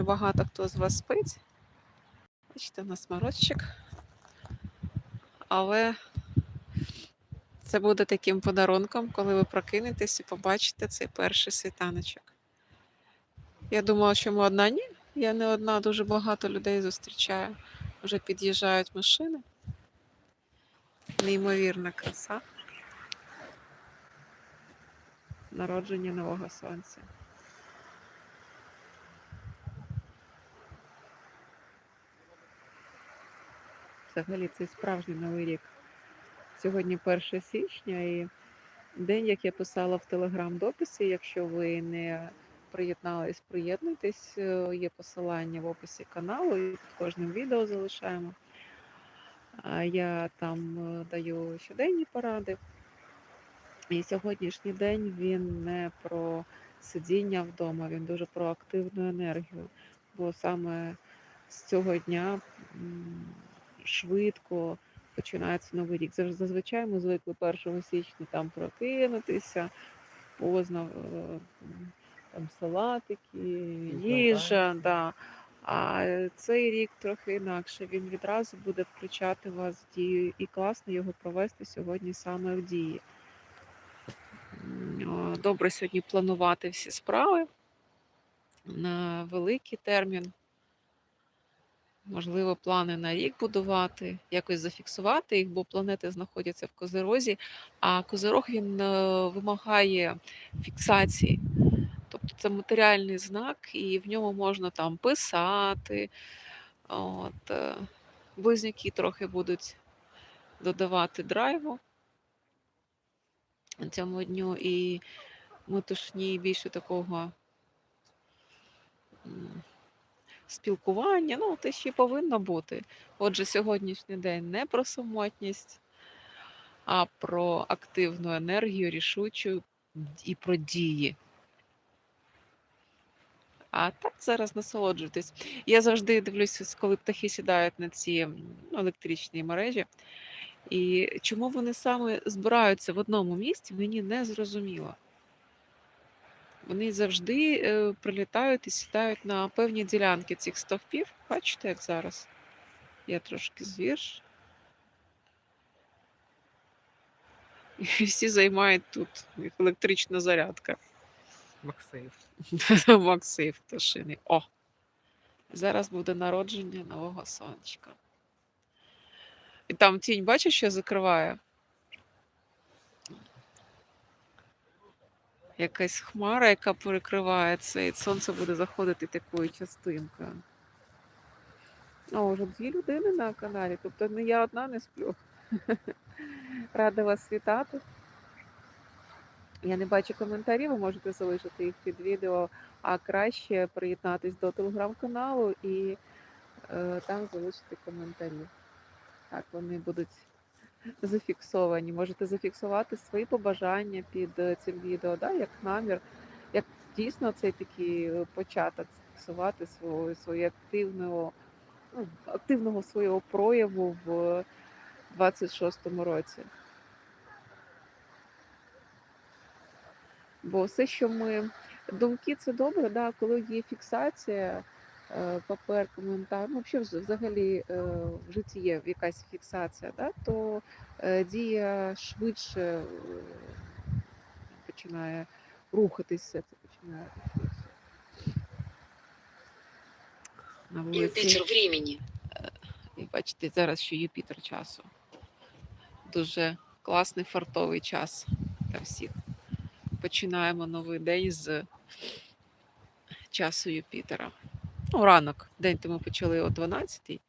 що багато хто з вас спить. Бачите, у нас морозчик. Але це буде таким подарунком, коли ви прокинетесь і побачите цей перший світаночок. Я думала, що ми одна ні. Я не одна, дуже багато людей зустрічаю. Вже під'їжджають машини. Неймовірна краса. Народження нового сонця. Взагалі це справжній новий рік. Сьогодні 1 січня і день, як я писала в телеграм-дописі. Якщо ви не приєднались, приєднуйтесь. Е, Є посилання в описі каналу і під кожним відео залишаємо. А Я там е, даю щоденні поради. І сьогоднішній день він не про сидіння вдома, він дуже про активну енергію. Бо саме з цього дня швидко починається новий рік. Зазвичай ми звикли 1 січня там прокинутися, поздно е, там салатики, їжа. Да. А цей рік трохи інакше. Він відразу буде включати вас в дію, і класно його провести сьогодні саме в дії. Добре сьогодні планувати всі справи на великий термін. Можливо, плани на рік будувати, якось зафіксувати їх, бо планети знаходяться в Козирозі, а Козирог він е, вимагає фіксації. Тобто це матеріальний знак, і в ньому можна там писати. От, е, близнюки трохи будуть додавати драйву цьому дню, і метушні більше такого спілкування. Ну, те ще повинно бути. Отже, сьогоднішній день не про самотність, а про активну енергію, рішучу і про дії. А так зараз насолоджуйтесь. Я завжди дивлюся, коли птахи сідають на ці електричні мережі. І чому вони саме збираються в одному місці, мені не зрозуміло. Вони завжди е, прилітають і сідають на певні ділянки цих стовпів. Бачите, як зараз? Я трошки звірш. І всі займають тут їх електрична зарядка. Максейв. Максим пташиний. О! Зараз буде народження нового сонечка. І там тінь, бачиш, що закриває? Якась хмара, яка перекриває це, і сонце буде заходити такою частинкою. О, вже дві людини на каналі, тобто не я одна не сплю. Рада вас вітати. Я не бачу коментарів, ви можете залишити їх під відео, а краще приєднатись до телеграм-каналу і е, там залишити коментарі. Так, вони будуть зафіксовані. Можете зафіксувати свої побажання під е, цим відео, да, як намір, як дійсно цей такий е, початок зафіксувати свого, свою активного, ну, активного свого прояву в 26-му році. Бо все, що ми. Думки це добре, да, коли є фіксація, папер, коментар, ну, взагалі, взагалі е, в житті є якась фіксація, да, то е, дія швидше е, починає рухатися, це починає рухатися. На. Юпитер времени. І бачите, зараз ще Юпітер часу. Дуже класний фартовий час для всіх. Починаємо новий день з часу Юпітера. Ну, ранок. День то ми почали о 12-й.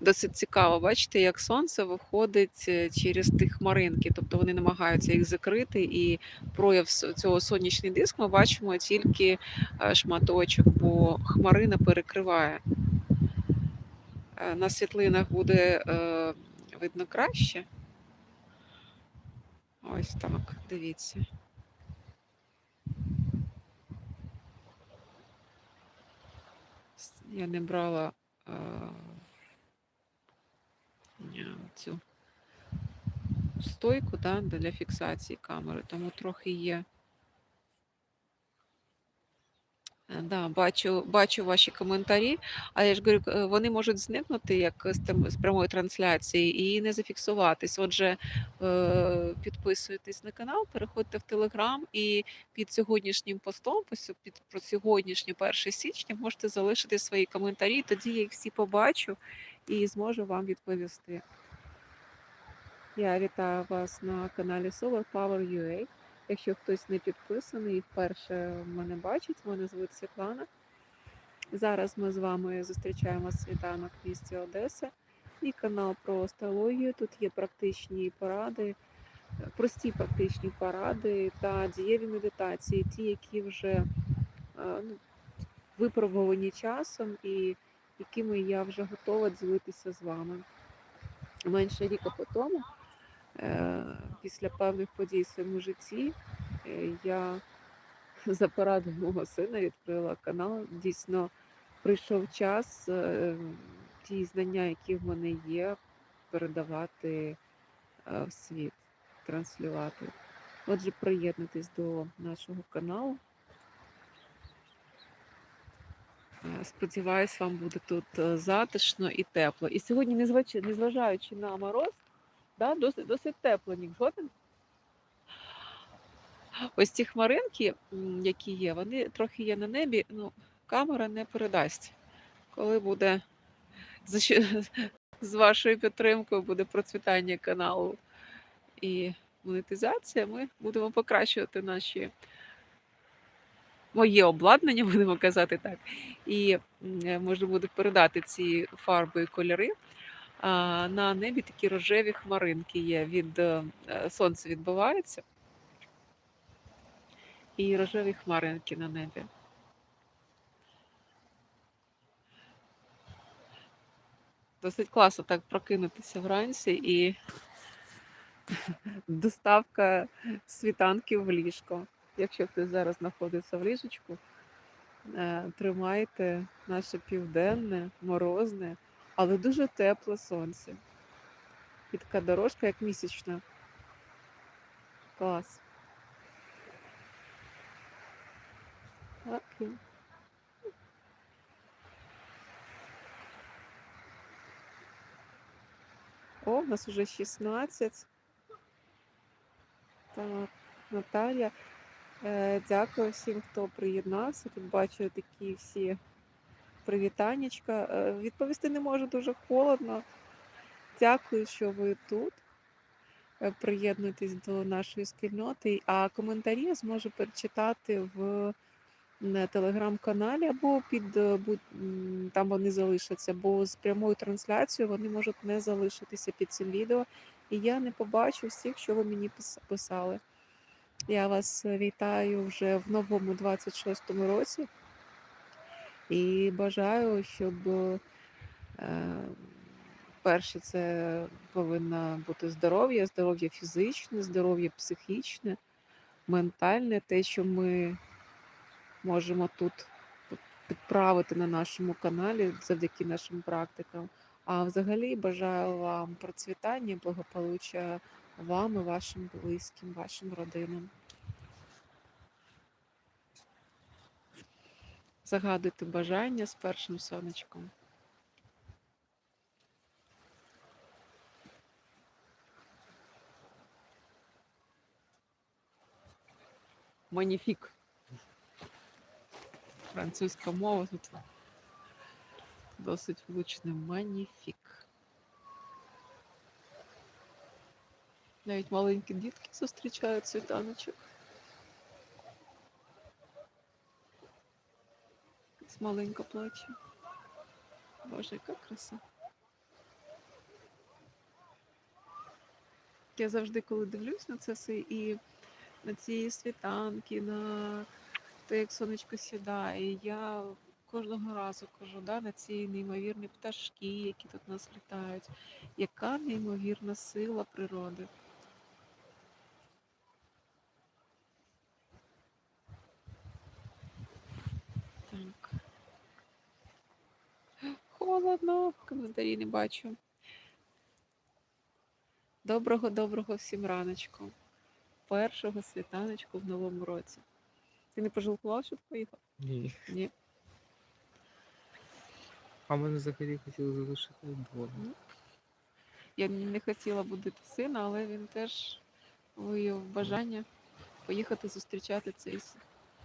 Досить цікаво, бачите, як сонце виходить е, через ті хмаринки, тобто вони намагаються їх закрити, і прояв цього сонячний диск ми бачимо тільки е, шматочок, бо хмарина перекриває. Е, На світлинах буде видно краще. Ось так, дивіться. Я не брала а, цю стойку да, для фіксації камери, тому трохи є Е, да, бачу бачу ваші коментарі, а я ж говорю, е, вони можуть зникнути як з тем з прямої трансляції і не зафіксуватись. Отже, е, підписуйтесь на канал, переходьте в Телеграм і під сьогоднішнім постом, пос під про сьогоднішнє 1 січня, можете залишити свої коментарі, тоді я їх всі побачу і зможу вам відповісти. Я вітаю вас на каналі Solar Power UA. Якщо хтось не підписаний вперше мене бачить, мене звуть Світлана. Зараз ми з вами зустрічаємо світанок в місті Одеса і канал про астрологію. Тут є практичні поради, прості практичні поради та дієві медитації, ті, які вже е, ну, випробувані часом і якими я вже готова ділитися з вами. Менше ріка по тому. Е, після певних подій в своєму житті е, я за порадою мого сина відкрила канал. Дійсно, прийшов час е, ті знання, які в мене є, передавати в світ, транслювати. Отже, приєднуйтесь до нашого каналу. Сподіваюсь, вам буде тут затишно і тепло. І сьогодні, незважаючи на мороз, Да? Досить досить тепло, нік згоден. Ось ці хмаринки, які є, вони трохи є на небі, ну, камера не передасть. Коли буде з вашою підтримкою буде процвітання каналу і монетизація, ми будемо покращувати наші моє обладнання, будемо казати так. І можна буде передати ці фарби і кольори на небі такі рожеві хмаринки є. Від е, сонця відбивається. І рожеві хмаринки на небі. Досить класно так прокинутися вранці і доставка світанків в ліжко. Якщо хтось зараз знаходиться в ліжечку, е, тримайте наше південне, морозне але дуже тепле сонце. І така дорожка, як місячна. Клас. Окей. О, у нас уже 16. Так, Наталія. Е, Дякую всім, хто приєднався. Тут бачу такі всі привітаннячка. Е, відповісти не можу дуже холодно. Дякую, що ви тут. Е, приєднуйтесь до нашої спільноти, а коментарі я зможу перечитати в телеграм-каналі або під е, там вони залишаться, бо з прямою трансляцією вони можуть не залишитися під цим відео. І я не побачу всіх, що ви мені писали. Я вас вітаю вже в новому 26-му році. І бажаю, щоб е, перше, це повинно бути здоров'я, здоров'я фізичне, здоров'я психічне, ментальне, те, що ми можемо тут підправити на нашому каналі завдяки нашим практикам. А взагалі бажаю вам процвітання, благополуччя вам і вашим близьким, вашим родинам. Загадуйте бажання з першим сонечком. Маніфік. Французька мова тут досить влучне маніфік. Навіть маленькі дітки зустрічають світаночок. Маленька плаче. Боже, яка краса. Я завжди, коли дивлюсь на це все і на ці світанки, на те, як сонечко сідає, я кожного разу кажу, да, на ці неймовірні пташки, які тут нас літають, яка неймовірна сила природи. Холодно, коментарі не бачу. Доброго, доброго всім раночку. Першого світаночку в новому році. Ти не пожалкував, що ти поїхав? Ні. Ні. А мене взагалі хотіли залишити вдома. Я не хотіла будити сина, але він теж виявив бажання поїхати зустрічати цей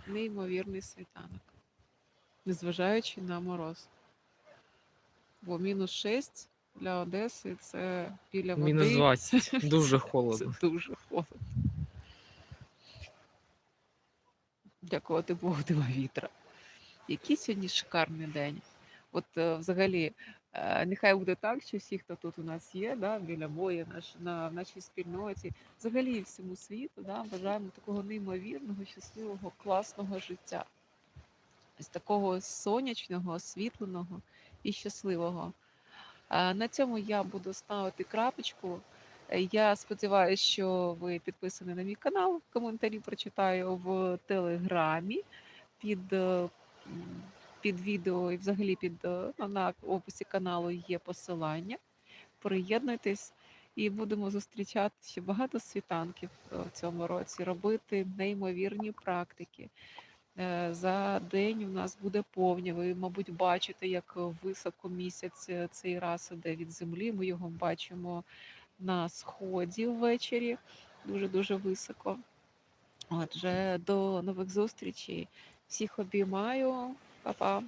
неймовірний світанок, незважаючи на мороз. Бо мінус 6 для Одеси це біля води. Мінус 20. Дуже Це холодно. дуже холодно. Дякувати Богу, нема вітра. Який сьогодні шикарний день. От е, взагалі, е, нехай буде так, що всі, хто тут у нас є, да, біля бою, наш, на, нашій спільноті, взагалі всьому світу, да, бажаємо такого неймовірного, щасливого, класного життя. Ось такого сонячного, освітленого і щасливого. На цьому я буду ставити крапочку. Е, Я сподіваюся, що ви підписані на мій канал. Коментарі прочитаю в телеграмі під, е, під відео і взагалі під е, ну, на описі каналу є посилання. Приєднуйтесь і будемо зустрічати ще багато світанків в цьому році, робити неймовірні практики. Е, За день у нас буде повня. Ви, мабуть, бачите, як високо місяць е, цей раз іде від землі. Ми його бачимо на сході ввечері, дуже-дуже високо. Отже, до нових зустрічей. Всіх обіймаю. Па-па.